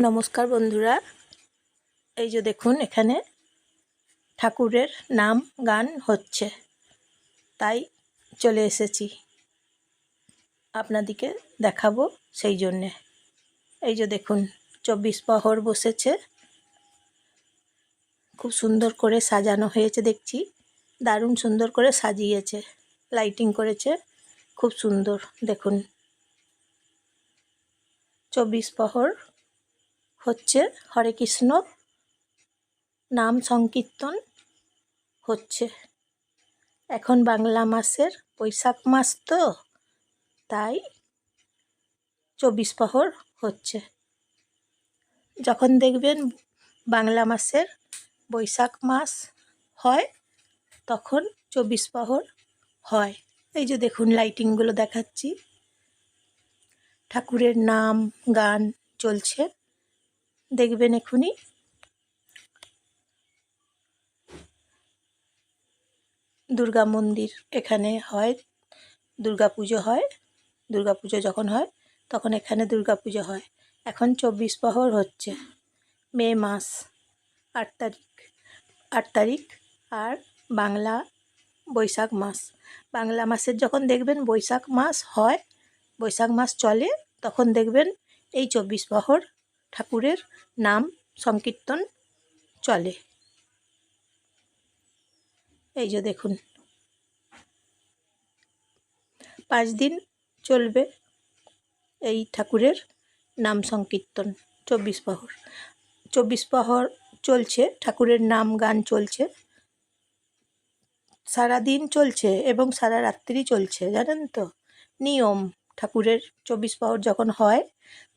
নমস্কার বন্ধুরা। এই যে দেখুন, এখানে ঠাকুরের নাম গান হচ্ছে। তাই চলে এসেছি। আপনাদিকে দেখাবো সেই জন্যে। এই যে দেখুন, চব্বিশ প্রহর বসেছে। খুব সুন্দর করে সাজানো হয়েছে, দেখছি। দারুণ সুন্দর করে সাজিয়েছে। লাইটিং করেছে, খুব সুন্দর। দেখুন, চব্বিশ প্রহর হচ্ছে হরে কৃষ্ণ, নাম সংকীর্তন হচ্ছে। এখন বাংলা মাসের বৈশাখ মাস তো, তাই চব্বিশ প্রহর হচ্ছে। যখন দেখবেন বাংলা মাসের বৈশাখ মাস হয়, তখন চব্বিশ প্রহর হয়। এই যে দেখুন লাইটিংগুলো দেখাচ্ছি। ঠাকুরের নাম, গান চলছে। দেখবেন এখুনি দুর্গা মন্দির এখানে হয়, দুর্গা পুজো হয়, দুর্গা পুজো যখন হয়, তখন এখানে দুর্গা পুজো হয়। এখন চব্বিশ প্রহর হচ্ছে, মে মাস, আট তারিখ আট তারিখ আর বাংলা বৈশাখ মাস। বাংলা মাসের যখন দেখবেন বৈশাখ মাস হয়, বৈশাখ মাস চলে, তখন দেখবেন এই চব্বিশ প্রহর ঠাকুরের নাম সংকীর্তন চলে। এই যে দেখুন। পাঁচ দিন চলবে এই ঠাকুরের নাম সংকীর্তন, চব্বিশ প্রহর চব্বিশ প্রহর চলছে, ঠাকুরের নাম গান চলছে। সারা দিন চলছে এবং সারা রাত্রি চলছে, জানেন তো? নিয়ম। ঠাকুরের চব্বিশ প্রহর যখন হয়,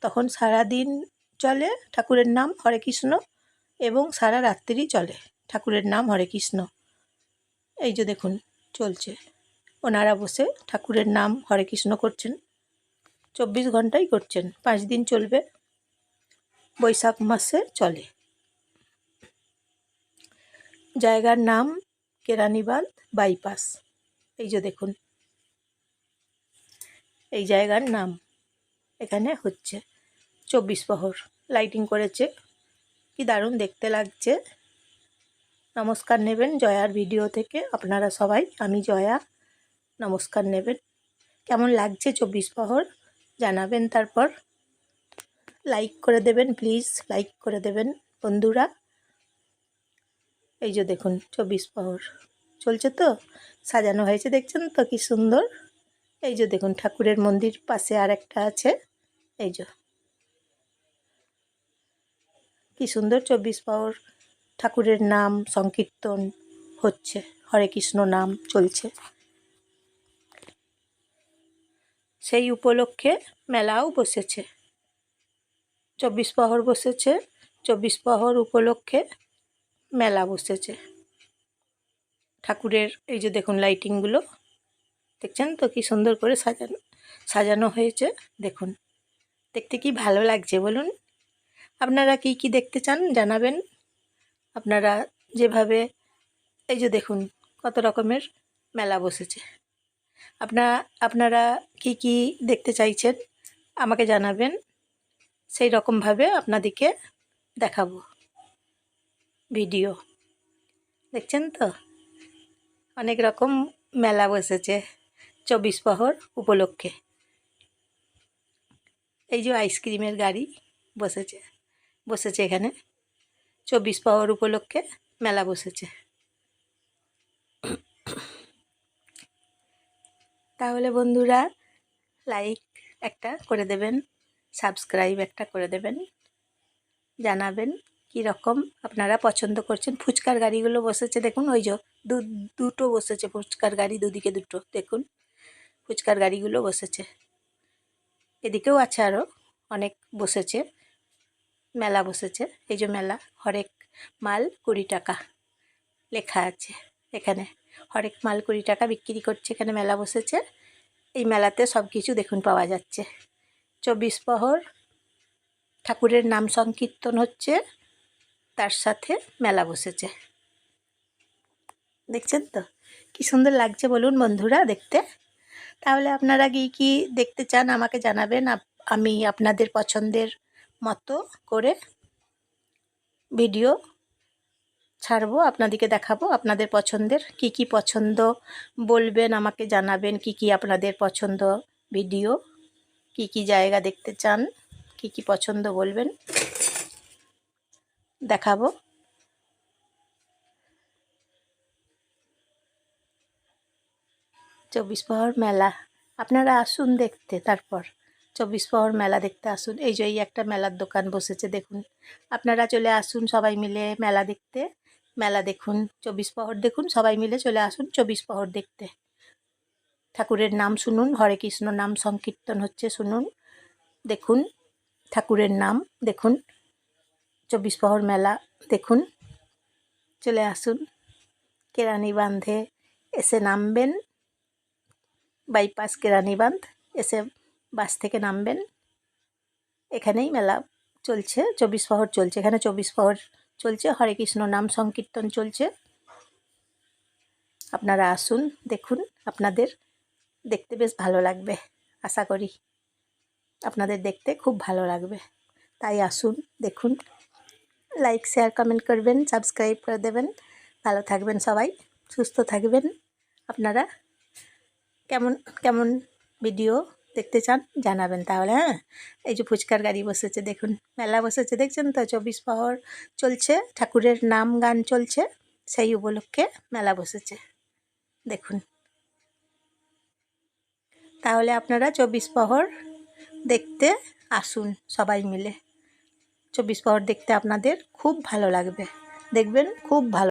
তখন সারা দিন চলে, ঠাকুরের নাম হরে কৃষ্ণ এবং সারা রাত্রি চলে, ঠাকুরের নাম হরে কৃষ্ণ। এই যে দেখুন, চলছে। ওনারা বসে ঠাকুরের নাম হরে কৃষ্ণ করছেন। চব্বিশ ঘন্টাই করছেন, পাঁচ দিন চলবে, বৈশাখ মাসে চলে। জায়গার নাম কেরানীবাঁধ বাইপাস। এই যে দেখুন, এই জায়গার নাম এখানে হচ্ছে। চব্বিশ প্রহর লাইটিং করেছে। কি দারুণ দেখতে লাগছে। নমস্কার নেবেন জয়ার ভিডিও থেকে। আপনারা সবাই, আমি জয়া। নমস্কার নেবেন। কেমন লাগছে চব্বিশ প্রহর? জানাবেন তারপর। লাইক করে দেবেন প্লিজ লাইক করে দেবেন বন্ধুরা। এই যে দেখুন, চব্বিশ প্রহর। চলছে তো? সাজানো হয়েছে, দেখছেন তো কি সুন্দর? এই যে দেখুন, ঠাকুরের মন্দির পাশে আর একটা আছে। এই যে। কি সুন্দর চব্বিশ পাওয়ার ঠাকুরের নাম সংকীর্তন হচ্ছে। হরে কৃষ্ণ নাম চলছে। সেই উপলক্ষে মেলাও বসেছে। চব্বিশ প্রহর বসেছে। চব্বিশ প্রহর উপলক্ষে মেলা বসেছে। ঠাকুরের এই যে দেখুন লাইটিংগুলো দেখছেন তো কি সুন্দর করে সাজানো সাজানো হয়েছে। দেখুন, দেখতে কি ভালো লাগছে বলুন? আপনারা কি কি দেখতে চান জানাবেন। আপনারা যেভাবে, এই যে দেখুন কত রকমের মেলা বসেছে। আপনারা আপনারা কি কি দেখতে চাইছেন আমাকে জানাবেন। সেই রকমভাবে আপনাদেরকে দেখাবো ভিডিও। দেখছেন তো? অনেক রকম মেলা বসেছে চব্বিশ প্রহর উপলক্ষে। এই যে আইসক্রিমের গাড়ি বসেছে। বসেছে এখানে। চব্বিশ পাওয়ার উপলক্ষে মেলা বসেছে। তাহলে বন্ধুরা লাইক একটা করে দেবেন সাবস্ক্রাইব একটা করে দেবেন, জানাবেন কী রকম আপনারা পছন্দ করছেন। ফুচকার গাড়িগুলো বসেছে, দেখুন ওই যে দুটো বসেছে, ফুচকার গাড়ি দুদিকে দুটো, দেখুন। ফুচকার গাড়িগুলো বসেছে। এদিকেও আছে আরও অনেক বসেছে। মেলা বসেছে। এই যে মেলা, হরেক মাল কুড়ি টাকা লেখা আছে এখানে। হরেক মাল কুড়ি টাকা বিক্রি করছে এখানে মেলা বসেছে। এই মেলাতে সব কিছু দেখুন পাওয়া যাচ্ছে। চব্বিশ প্রহর ঠাকুরের নাম সংকীর্তন হচ্ছে, তার সাথে মেলা বসেছে। দেখছেন তো? কি সুন্দর লাগছে বলুন বন্ধুরা দেখতে। তাহলে আপনারা কি কি দেখতে চান আমাকে জানাবেন। আমি আপনাদের পছন্দের মতো করে ভিডিও ছাড়বো আপনাদেরকে দেখাবো। আপনাদের পছন্দের কি কি পছন্দ বলবেন, আমাকে জানাবেন কি কি আপনাদের পছন্দ ভিডিও, কি কি জায়গা দেখতে চান, কি কি পছন্দ বলবেন, দেখাবো। চব্বিশ প্রহর মেলা। আপনারা আসুন দেখতে তারপর। চব্বিশ প্রহর মেলা দেখতে আসুন। এই যে এই একটা মেলার দোকান বসেছে, দেখুন। আপনারা চলে আসুন সবাই মিলে মেলা দেখতে। মেলা দেখুন, চব্বিশ প্রহর দেখুন, সবাই মিলে চলে আসুন চব্বিশ প্রহর দেখতে। ঠাকুরের নাম শুনুন, হরে কৃষ্ণ নাম সংকীর্তন হচ্ছে, শুনুন। দেখুন, ঠাকুরের নাম, দেখুন। চব্বিশ প্রহর মেলা, দেখুন। চলে আসুন। কেরানি বাঁধে, এসে নামবেন। বাইপাস কেরানি বাঁধ, এসে বাস থেকে নামবেন। এখানেই মেলা চলছে, চব্বিশ প্রহর চলছে। এখানে চব্বিশ প্রহর চলছে। হরে কৃষ্ণ নাম সংকীর্তন চলছে। আপনারা আসুন, দেখুন, আপনাদের দেখতে বেশ ভালো লাগবে, আশা করি। আপনাদের দেখতে খুব ভালো লাগবে। তাই আসুন, দেখুন লাইক শেয়ার কমেন্ট করবেন সাবস্ক্রাইব করে দেবেন। ভালো থাকবেন সবাই, সুস্থ থাকবেন। আপনারা কেমন কেমন ভিডিও দেখতে চান, জানাবেন তাহলে হ্যাঁ? এই যে ফুচকার গাড়ি বসেছে, দেখুন, মেলা বসেছে, দেখছেন তো? চব্বিশ প্রহর চলছে, ঠাকুরের নাম গান চলছে, সেই উপলক্ষে মেলা বসেছে, দেখুন। তাহলে আপনারা চব্বিশ প্রহর দেখতে আসুন সবাই মিলে। চব্বিশ প্রহর দেখতে আপনাদের খুব ভালো লাগবে, দেখবেন খুব ভালো